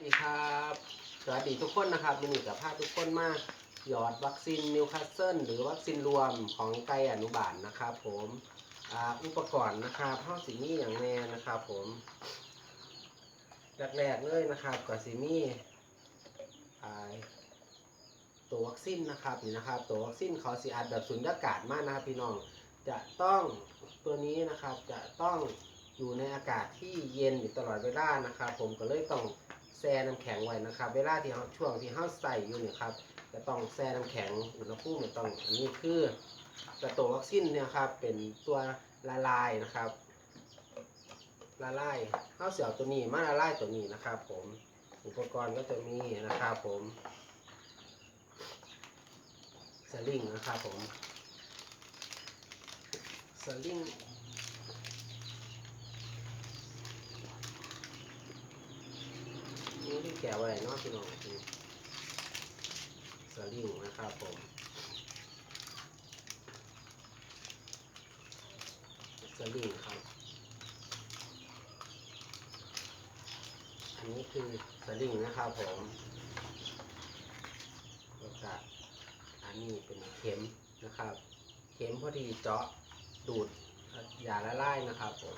สวัสดีครับ สวัสดีทุกคนนะครับมินิกับพาทุกคนมาหยอดวัคซีนนิวคาสเซิลหรือวัคซีนรวมของไก่อนุบาลนะครับผมอุปกรณ์นะครับห้าสิมีอย่างแน่นะครับผมแรกๆเลยนะครับก็สิมีตัววัคซีนนะครับนี่นะครับ ตัววัคซีนเขาสิอัดแบบสุญญากาศมากนะครับพี่น้องจะต้องตัวนี้นะครับจะต้องอยู่ในอากาศที่เย็นอยู่ตลอดเวลานะครับ ผมก็เลยต้อง แช่น้ำแข็งไว้นะครับ เวลาที่เราช่วงที่เราใส่อยู่เนี่ยครับจะต้องแช่น้ำแข็งอุณหภูมิต้องอันนี้คือกระตัววัคซีนเนี่ยครับเป็นตัวละลายนะครับ ละลายข้าวเสียวตัวนี้มาละลายตัวนี้นะครับ ผมอุปกรณ์ก็จะมีนะครับ ผมสลิงนะครับผมสลิง นี่ ที่แกะไว้เนาะพี่น้องนี่สลิงนะครับผมสลิงครับ อันนี้คือสลิงนะครับผมแล้วก็อันนี้เป็นเข็มนะครับ เข็มพอดีเจาะดูดยาละลายนะครับผม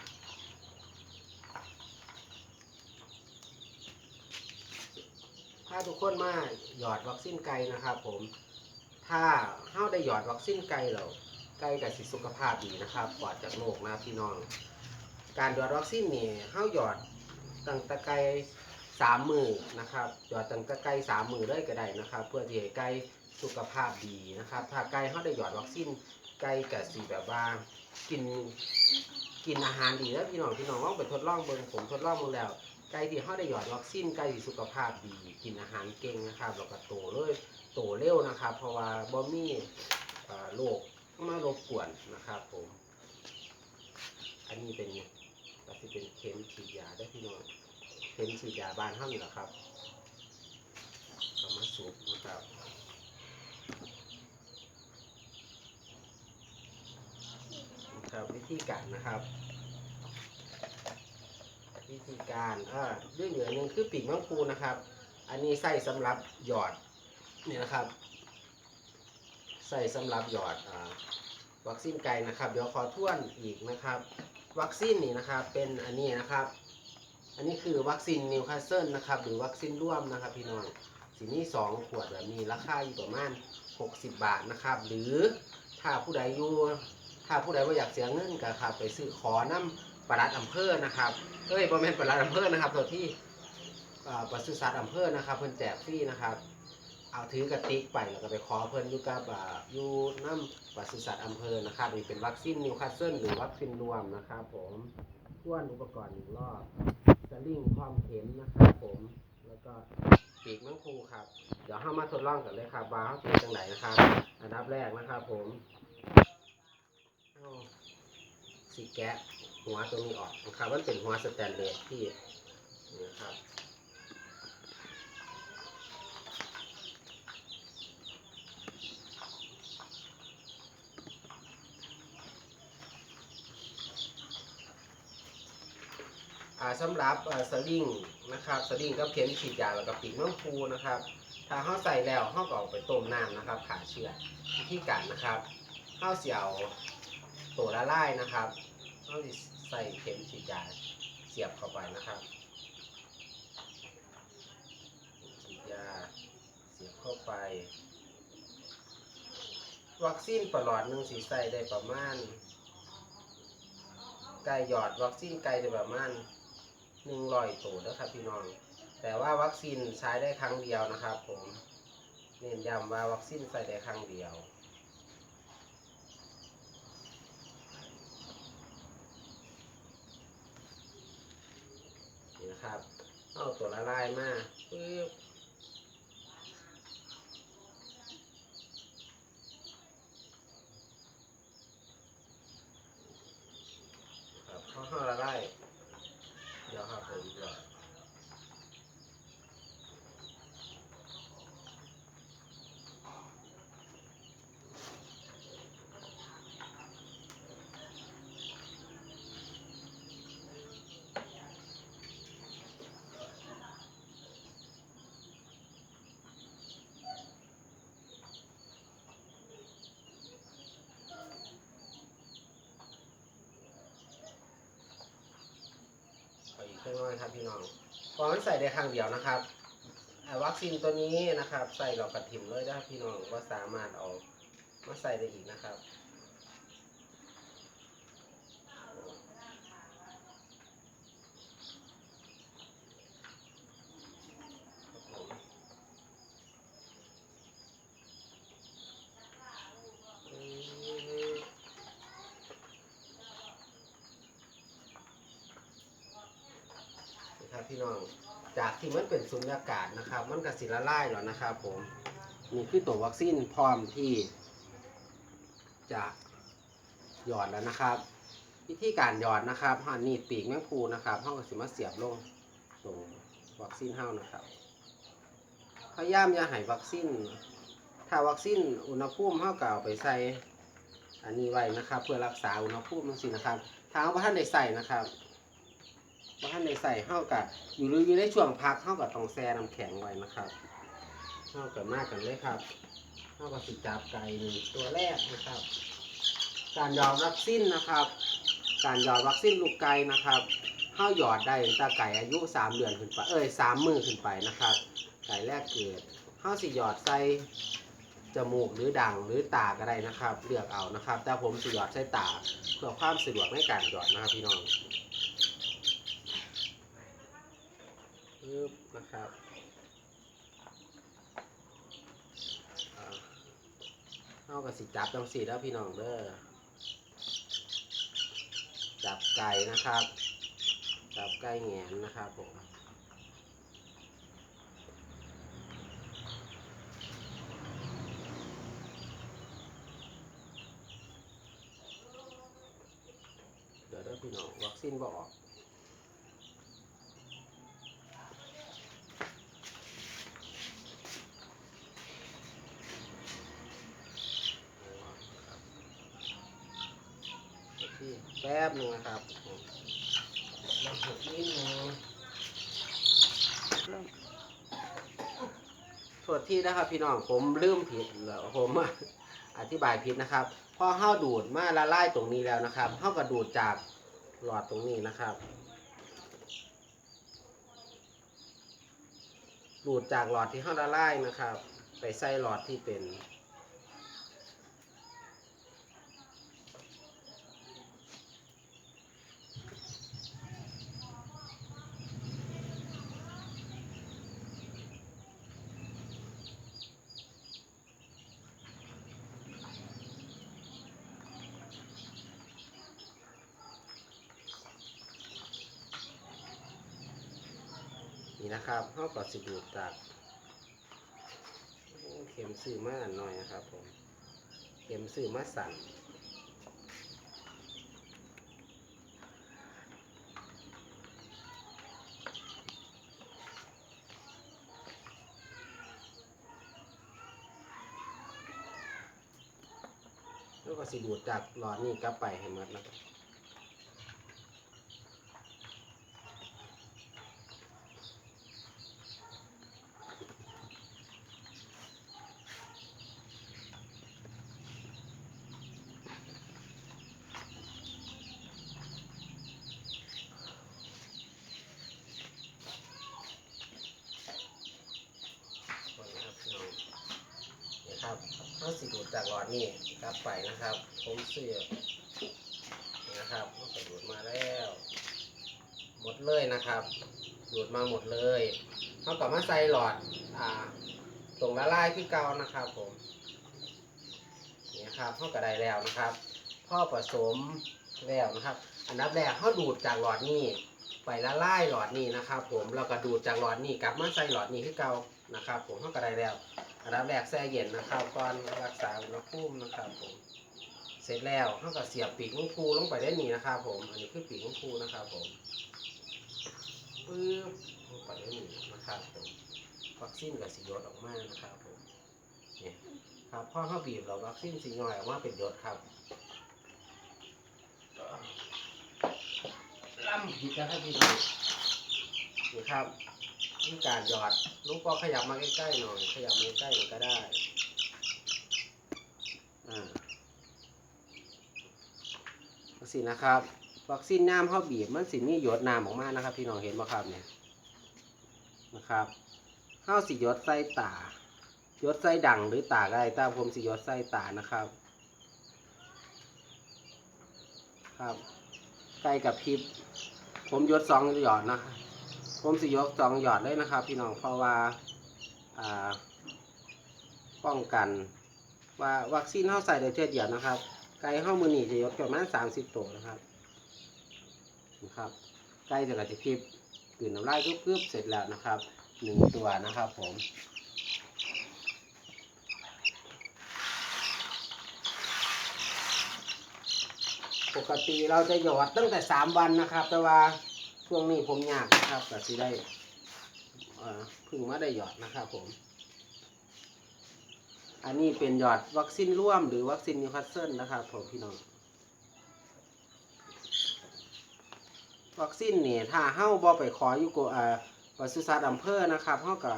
ถ้าทุกคนมาหยอดวัคซีนไก่นะครับผม ถ้าเฮาได้หยอดวัคซีนไก่แล้วไก่กับสิสุขภาพดีนะครับปลอดจากโรคนะพี่น้อง การหยอดวัคซีนนี่เฮาหยอดตั้งแต่ไก่สามมือนะครับหยอดตั้งแต่ไก่สามมือเลยก็ได้นะครับ เพื่อที่ให้ไก่สุขภาพดีนะครับ ถ้าไก่เฮาได้หยอดวัคซีนไก่กับสีแบบว่ากินกินอาหารดีแล้วพี่น้องพี่น้องลองไปทดลองเบิ่งผมทดลองมาแล้ว ไก่ที่เขาได้หยอดวัคซีนไก่ที่สุขภาพดีกินอาหารเก่งนะครับแล้วก็โตเลยโตเร็วนะครับ เพราะว่าบ่มีเอ่อโรคมารบกวนนะครับผม อันนี้เป็นก็สิเป็นเข็มฉีดยาได้พี่น้องเข็มฉีดยาบ้านเฮานี่แหละครับเอามาสูบนะครับครับวิธีการนะครับ วิธีการออเรื่องเหลือหนึ่งคือปีกมังคูนะครับ อันนี้ใส่สำหรับหยอดนี่นะครับ ใส่สำหรับหยอดอาวัคซีนไก่นะครับ เดี๋ยวขอทวนอีกนะครับ วัคซีนนี่นะครับเป็นอันนี้นะครับ อันนี้คือวัคซีนนิวคาสเซิลนะครับ หรือวัคซีนร่วมนะครับพี่น้องสีนี้สองขวดแบบนี้ราคาอยู่ประมาณ 60 บาทนะครับ หรือถ้าผู้ใดอยู่ถ้าผู้ใดว่าอยากเสียเงินก็ครับ ไปซื้อขอน้ำ ปลัดอำเภอนะครับเอ้ยบอแมนปลัดอำเภอนะครับตัวที่ปศุสัตว์อำเภอนะครับ เพิ่นแจกฟรีนะครับ เอาถือกระติกไปแล้วก็ไปขอเพิ่นอยู่กับอยู่น้ำปศุสัตว์อำเภอนะครับนี่เป็นวัคซีนนิวคาสเซิลหรือวัคซีนรวมนะครับผมทวนอุปกรณ์อีกรอบสลิงความเข็มนะครับผมแล้วก็ปีกมังคูครับ เดี๋ยวเข้ามาทดลองกันเลยครับว่าเขาเป็นจังไหนนะครับ อันดับแรกนะครับผมสีแกะ หัวตรงนี้ออกนะครับมันเป็นหัวสแตนเลสที่นะครับอ่าสำหรับสลิงนะครับสลิงกับเข็มฉีดยาแล้วก็ปีกน้องพูนะครับ ถ้าเขาใส่แล้วเขาก็เอาไปต้มน้ำนะครับขาเชื้อวิธีการนะครับเขาเสียวตัวละลายนะครับ เขาสิใส่เข็มฉีดยาเสียบเข้าไปนะครับฉีดยาเสียบเข้าไป วัคซีนประหลอดหนึ่งสีใส่ได้ประมาณไก่หยอดวัคซีนไก่ได้ประมาณหนึ่งร้อยตัวนะครับพี่น้อง แต่ว่าวัคซีนใช้ได้ครั้งเดียวนะครับผม เน้นย้ำว่าวัคซีนใส่ได้ครั้งเดียว นะครับ เอาตัวละลายมาปึ๊บเข้าห้าละลายเดี๋ยวครับผมเดี๋ยว เล็กน้อยครับพี่น้องพอมันใส่ได้ครั้งเดียวนะครับวัคซีนตัวนี้นะครับ ใส่เรากระถิ่มเลยนะครับพี่น้องว่าสามารถเอามาใส่ได้อีกนะครับผมอืมนี่ครับพี่น้อง จากที่มันเป็น สุญญากาศนะครับ มันกสิละลายแล้วนะครับ ผมนี่คือตัววัคซีนพร้อมที่ จะหยอดแล้วนะครับ วิธีการหยอดนะครับห่านี่ปีกแมงพูนะครับห้องกสิมาเสียบลงตรงวัคซีนเฮ้านะครับพยายามอย่าให้วัคซีนถ้าวัคซีนอุณหภูมิเท่ากับเอาไปใส่อันนี้ไว้นะครับ เพื่อรักษาอุณหภูมินั่นสินะครับถ้าเอาท่านได้ใส่นะครับ ว่าท่านใส่เท่ากับอยู่หรืออยู่ในช่วงพักเท่ากับตองแช่น้ำแข็งไว้นะครับเท่ากับมากกันเลยครับเท่ากับสิจับไก่หนึ่งตัวแรกนะครับ การยอดวัคซีนนะครับ การยอดวัคซีนลูกไก่นะครับเข้าหยอดได้ตั้งแต่ไก่อายุ3เดือนขึ้นไปเอ้ยสามมือขึ้นไปนะครับ ไก่แรกเกิดเข้าสิหยอดใส่จมูกหรือด่างหรือตาก็ได้นะครับ เลือกเอานะครับ แต่ผมสิหยอดใส่ตาเพื่อความสะดวกในการหยอดนะครับพี่น้อง ปึ๊บนะครับเข้ากับสิจับจังสีแล้วพี่น้องเด้อจับไก่นะครับ จับไก่แงนนะครับผมเดี๋ยวเด้อพี่น้องวัคซีนบอก ป๊บหนึงนะครับผมมาหกนิดนึงโทษที่นะครับพี่น้องผมลืมผิดแล้วผมอธิบายผิดนะครับพอเข้าดูดมาละลายตรงนี้แล้วนะครับเข้ากระดูดจากหลอดตรงนี้นะครับ ดูดจากหลอดที่เข้าละลายนะครับ ไปใส่หลอดที่เป็นนะครับเข้ากับ สิดูดจากเข็มสื่อมาหน่อยนะครับผม เข็มสื่อมาสั่นแล้วก็สิดูดจากหลอดนี้กลับไปให้หมดนะครับ คนนะครับพี่น้องนี่ ครับเขาสิดูดจากหลอดนี่กลับไปนะครับ ผมเสียบนะครับเขาก็ดูดมาแล้ว หมดเลยนะครับ ดูดมาหมดเลยเขากลับมาใส่หลอดอ่าตรงละลายที่เก่านะครับ ผมนี่ครับเขาก็ได้แล้วนะครับพ่อผสมแล้วนะครับ อันดับแรกเขาดูดจากหลอดนี่ไปละลายหลอดนี่นะครับ ผมเราก็ดูดจากหลอดนี่กลับมาใส่หลอดนี่ที่เก่านะครับ ผมเขาก็ได้แล้ว อันดับแรกแช่เย็นนะครับก่อนรักษาอุณหภูมินะครับผมเสร็จแล้วเขาก็เสียบปีกลูกคูลงไปได้นี่นะครับผม อันนี้คือปีกลูกคูนะครับผมปึ๊บลงไปได้นี่นะครับผมวัคซีนกับสีหยดออกมานะครับผมเนี่ยครับพอเขาบีบเราวัคซีนสีย่อยออกมาเป็นหยดครับล่ำผิดนะครับพี่น้องนี่ครับ นี่การหยอด ลูกก็ขยับมาใกล้ๆหน่อย ขยับมาใกล้ๆหน่อยก็ได้ อ่าสินนะครับ วัคซีนน้ำเข้าบีบมันสิมีหยดน้ำออกมานะครับ พี่น้องเห็นบ่ครับเนี่ยนะครับเข้าสิหยดใส่ตาหยดใส่ดังหรือตาก็ได้แต่ผมสิหยดใส่ตานะครับ ครับใกล้กับพิบผมหยดสองหยอดนะครับ ผมสิยกสองหยอดเลยนะครับ พี่น้องเพราะว่าป้องกัน ว่าวัคซีนเข้าใส่ได้เท่าเดียวนะครับ ไก่เข้ามือหนีจะยกประมาณสามสิบตัวนะครับนะครับ ไก่จะกระจะคลิปกลืนน้ำลายกรึบๆเสร็จแล้วนะครับหนึ่งตัวนะครับผมปกติเราจะหยอดตั้งแต่สามวันนะครับ แต่ว่า ช่วงนี้ผมยากนะครับแต่สิได้อ่อเพึ่งมาได้หยอดนะครับผม อันนี้เป็นหยอดวัคซีนร่วมหรือวัคซีนนิวคาสเซิลนะครับผมพี่น้อง วัคซีนนี่ถ้าเฮ้าบ่ไปขออยู่กับอ่าปศุสัตอำเภอนะครับเฮาก็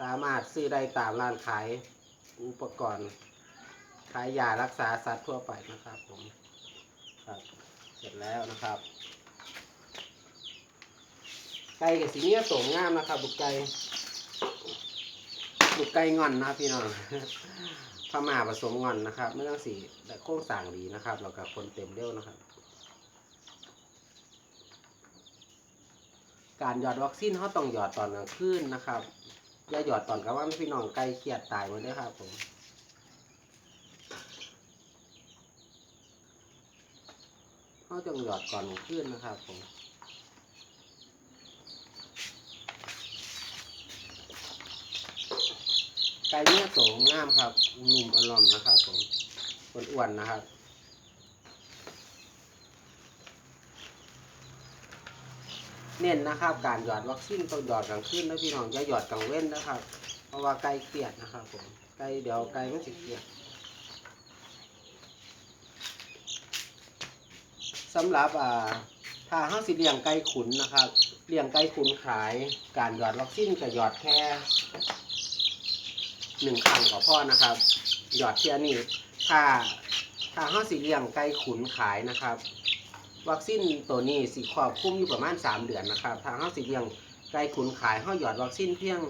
สามารถซื้อได้ตามร้านขายอุปกรณ์ ขายยารักษาสัตว์ทั่วไปนะครับผม ครับ เสร็จแล้วนะครับ ไก่กับสีเนี้ยสมงามนะครับบุกไก่บุกไก่งอนนะพี่น้องพม่าผสมงอนนะครับ ไม่ต้องสีแต่โค้งสั่งดีนะครับแล้วก็คนเต็มเร็วนะครับ การหยอดวัคซีนเขาต้องหยอดตอนกลางคืนนะครับอย่าหยอดตอนกลางวันพี่น้องไก่เครียดตายหมดเลยครับผมเขาต้องหยอดก่อนกลางคืนนะครับผม ไก่เนี่ยโสมงามครับนุ่มอร่อยนะครับผมอ้วนๆนะครับเน้นนะครับการหยอดวัคซีนต้องหยอดกลางคืนนะพี่น้องอย่าหยอดกลางเว้นนะครับ เพราะว่าไก่เครียดนะครับผมไก่เดี๋ยวไก่มันสิเครียดสำหรับอ่าถ้าห้าสิเลี้ยงไก่ขุนนะครับเลี้ยงไก่ขุนขาย การหยอดวัคซีนก็หยอดแค่ หนึ่งครั้งก็พอนะครับ หยอดเทียนี่ถ้าถ้าห้าสิเลี้ยงไก่ขุนขายนะครับ วัคซีนตัวนี้สิครอบคลุมอยู่ประมาณ3เดือนนะครับทางเฮาสิเลี้ยงไก่ขุนขายเฮาหยอดวัคซีนเพียง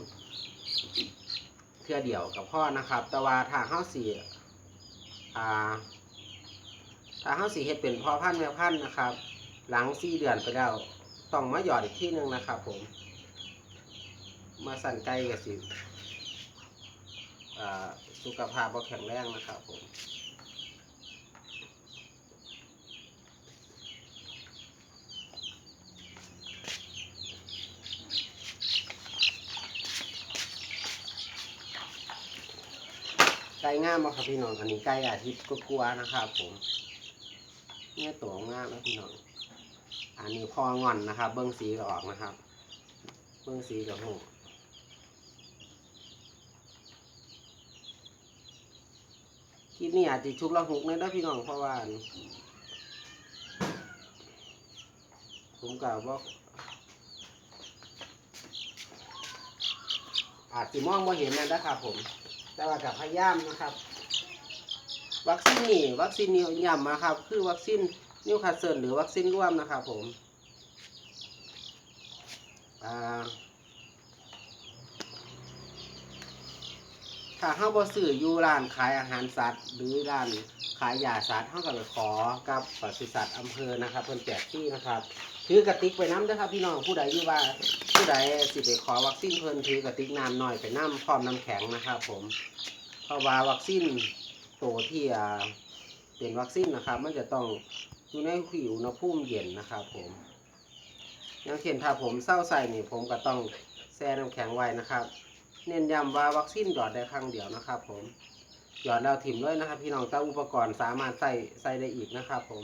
เพื่อเดียวกับพ่อนะครับ แต่ว่าทางเฮาสิอ่าถ้าเฮาสิเฮ็ดเป็นพ่อพันธุ์แม่พันธุ์นะครับ หลัง4เดือนไปแล้วต้องมาหยอดอีกที่หนึ่งนะครับ ผม มาสั่นไก่ก็สิ สุขภาพบ่แข็งแรงนะครับผมไก่งามบ่ครับพี่น้องอันนี้ไก่อาทิตย์ก็กลัวๆนะครับผมเนี่ยตัวงามนะพี่น้องอันนี้พองอนนะครับ เบิ้งสีก็ออกนะครับ เบิ้งสีกับหู ลิปนี้อาจจะชุกละหุกเลยนะพี่น้องเพราะว่าผมกล่าวว่าอาจจะมองว่าเห็นนะนะครับผม แต่ว่ากับพยายามนะครับ วัคซีนนี่วัคซีนนี้ย้ำนะครับ คือวัคซีนนิวคาสเซิลหรือวัคซีนร่วมนะครับผมอ่า ถ้าเฮาบ่ซื้ออยู่ร้านขายอาหารสัตว์ หรือร้านขายยาสัตว์เฮาก็ไปขอกับปศุสัตว์อำเภอนะครับเพิ่นแจกที่นะครับถือกระติกไปน้ำนะครับพี่น้องผู้ใดอยู่ว่าผู้ใดสิไปขอวัคซีนเพิ่นถือกระติกน้ำหน่อยไปน้ำพร้อมน้ำแข็งนะครับ ผมเพราะว่าวัคซีนตัวที่เป็นวัคซีนนะครับ มันจะต้องอยู่ในผิวอุณหภูมิเย็นนะครับ ผมอย่างเช่นถ้าผมเศร้าใส่นี่ผมก็ต้องแช่น้ำแข็งไว้นะครับ เน้นย้ำว่าวัคซีนหยอดได้ครั้งเดียวนะครับ ผมหยอดแล้วถิ่มด้วยนะครับ พี่น้องแต่อุปกรณ์สามารถใส่ใส่ได้อีกนะครับ ผม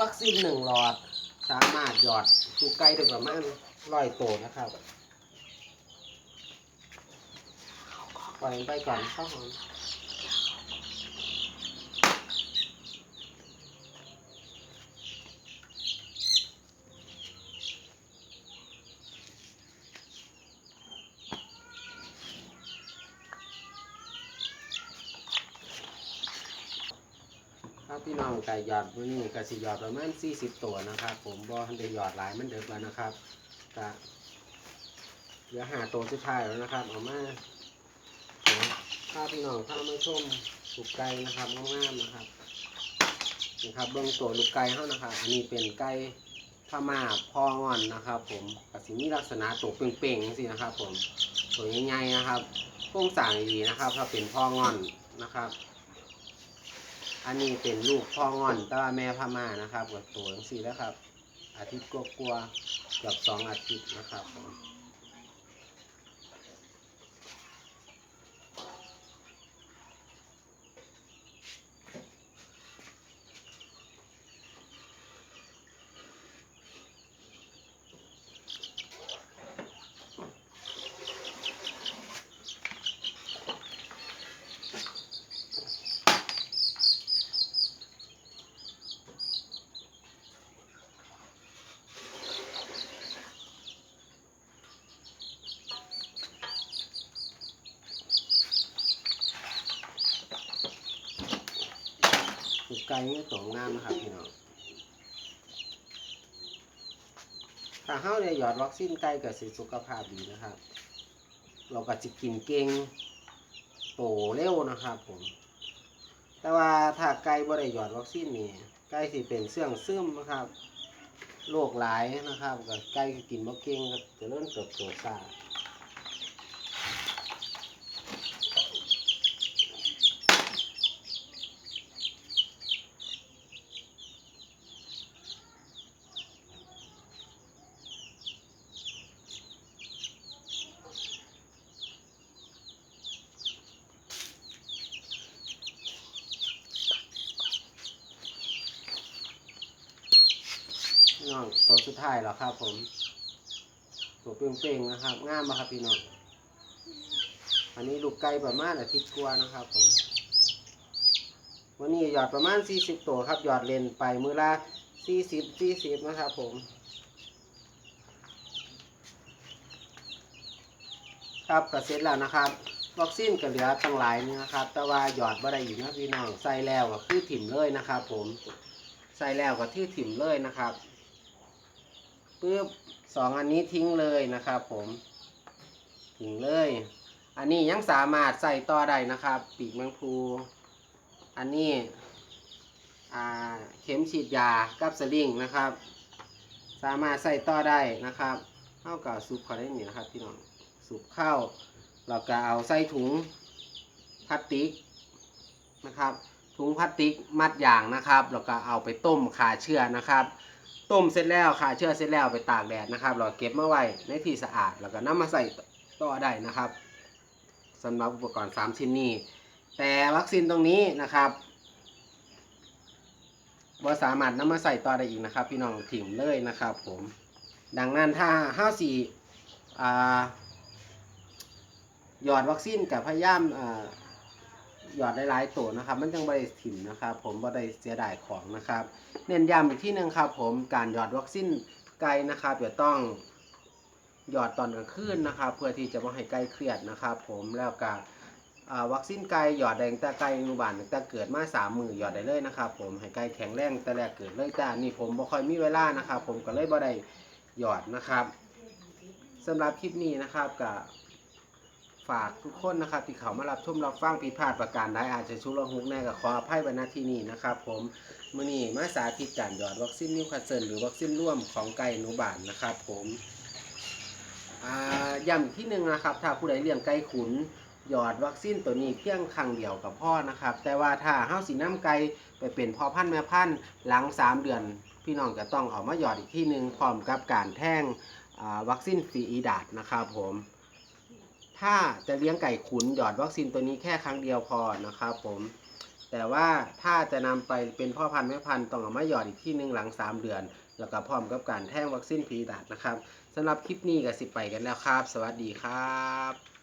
วัคซีนหนึ่งหลอด สามารถหยอดสู่ไกลได้ประมาณร้อยโตนะครับปล่อยไปก่อนข้าวหอมครับพี่น้อง ไก่หยอดมื้อนี้ก็สิหยอดประมาณ40 ตัวนะครับ ผมบ่ทันได้หยอดหลายมันเดึกแล้วนะครับก็เหลือหาตัวสุดท้ายแล้วนะครับเอามาเดี๋ยวพาพี่น้องพามาชมลูกไก่นะครับงามๆนะครับนี่ครับเบื้องตัวลูกไก่เฮานะครับ อันนี้เป็นไก่พม่าพองอนนะครับ ผมก็สิมีลักษณะตัวเป่งๆจังซี่นะครับ ผมตัวใหญ่ๆนะครับโครงสร้างดีนะครับ ถ้าเป็นพองอนนะครับ อันนี้เป็นลูกพ่องอนแต่ว่าแม่พม่านะครับกับตัวทั้งสี่แล้วครับ อาทิตย์กลัวๆเกือบสองอาทิตย์นะครับผมลู กไก่นี่ตัวงามนะครับพี่น้องถ้าเฮาเนี่ยหยอดวัคซีนไก่กับสิสุขภาพดีนะครับ เราก็จะกินเก่งโตเร็วนะครับผม แต่ว่าถ้าไก่บ่ได้หยอดวัคซีนนี่ไก่สิเป็นเสื่องซึมนะครับโรคหลายนะครับก็ไก่ก็กินบ่เก่งก็จะเริ่มเติบโตช้า พี่น้องตัวสุดท้ายแล้วครับ ผม ตัวเป่งๆนะครับงามมากครับพี่น้องอันนี้ลูกไก่ประมาณอาทิตย์กว่านะครับ ผม วันนี้หยอดประมาณ 40 ตัวครับหยอดเลนไปมือละ40 40 นะครับ ผมครับก็เสร็จแล้วนะครับ วัคซีนก็เหลือตั้งหลายนี่นะครับ แต่ว่าหยอดบ่ได้อีกนะพี่น้องใส่แล้วก็คือถิ่มเลยนะครับ ผมใส่แล้วก็ที่ถิ่มเลยนะครับ ปึ๊บสองอันนี้ทิ้งเลยนะครับผมทิ้งเลย อันนี้ยังสามารถใส่ต่อได้นะครับ ปีกแมงภูอันนี้เข็มฉีดยากับสลิงนะครับ สามารถใส่ต่อได้นะครับเท่ากับซุปคอได้นี่นะครับพี่น้องซุปข้าวเราก็เอาใส่ถุงพลาสติกนะครับถุงพลาสติกมัดยางนะครับ แล้วก็เอาไปต้มขาเชื้อนะครับ ต้มเสร็จแล้วขาเชื้อเสร็จแล้วไปตากแดดนะครับ เราเก็บมาไว้ในที่สะอาดแล้วก็นำมาใส่ต่อได้นะครับสำหรับอุปกรณ์ 3 ชิ้นนี้ แต่วัคซีนตรงนี้นะครับว่าสามารถนำมาใส่ต่อได้อีกนะครับ พี่น้องถิ่มเลยนะครับ ผมดังนั้นถ้าห้าสี่หยอดวัคซีนกับพยายามอ่า หยอดหลายๆตัวนะครับ มันจังบริถิ่มนะครับ ผมบ่ได้เสียดายของนะครับ เน้นย้ำอีกที่หนึ่งครับ ผมการหยอดวัคซีนไก่นะครับจะต้องหยอดตอนกลางคืนนะครับ เพื่อที่จะไม่ให้ไก่เครียดนะครับ ผมแล้วก็วัคซีนไก่หยอดแดงแต่ไก่อนุบาลแต่เกิดมาสามมือหยอดได้เลยนะครับ ผมให้ไก่แข็งแรงแต่แรกเกิดเลยแต่นนี่ผมบ่ค่อยมีเวลานะครับ ผมก็เลยบ่ได้หยอดนะครับสำหรับคลิปนี้นะครับกับ ฝากทุกคนนะครับ ที่เขามารับชมรับฟังผิดพลาดประการใดอาจจะชุลหุกแน่ก็ขออภัยไว้ณที่นี้นะครับผมมื่อนี้มาสาธิตการหยอดวัคซีนนิวคาสเซิลหรือวัคซีนร่วมของไก่อนุบาลนะครับ ผมอ่าย้ำอีกที่หนึ่งนะครับ ถ้าผู้ใดเลี้ยงไก่ขุนหยอดวัคซีนตัวนี้เพียงครั้งเดียวกับพ่อนะครับ แต่ว่าถ้าเฮาสีน้ำไก่ไปเป็นพ่อพันธุ์แม่พันธุ์หลัง 3 เดือน พี่น้องจะต้องเอามาหยอดอีกที่หนึ่งพร้อมกับการแท่งอ่าวัคซีนฟรีอีดาดนะครับผม ถ้าจะเลี้ยงไก่ขุนหยอดวัคซีนตัวนี้แค่ครั้งเดียวพอนะครับผมแต่ว่าถ้าจะนำไปเป็นพ่อพันธุ์แม่พันธุ์ต้องเอามาหยอดอีกที่หนึ่งหลัง 3 เดือน แล้วก็พร้อมกับการแท่งวัคซีนพีดัดนะครับสำหรับคลิปนี้ก็สิไปกันแล้วครับ สวัสดีครับ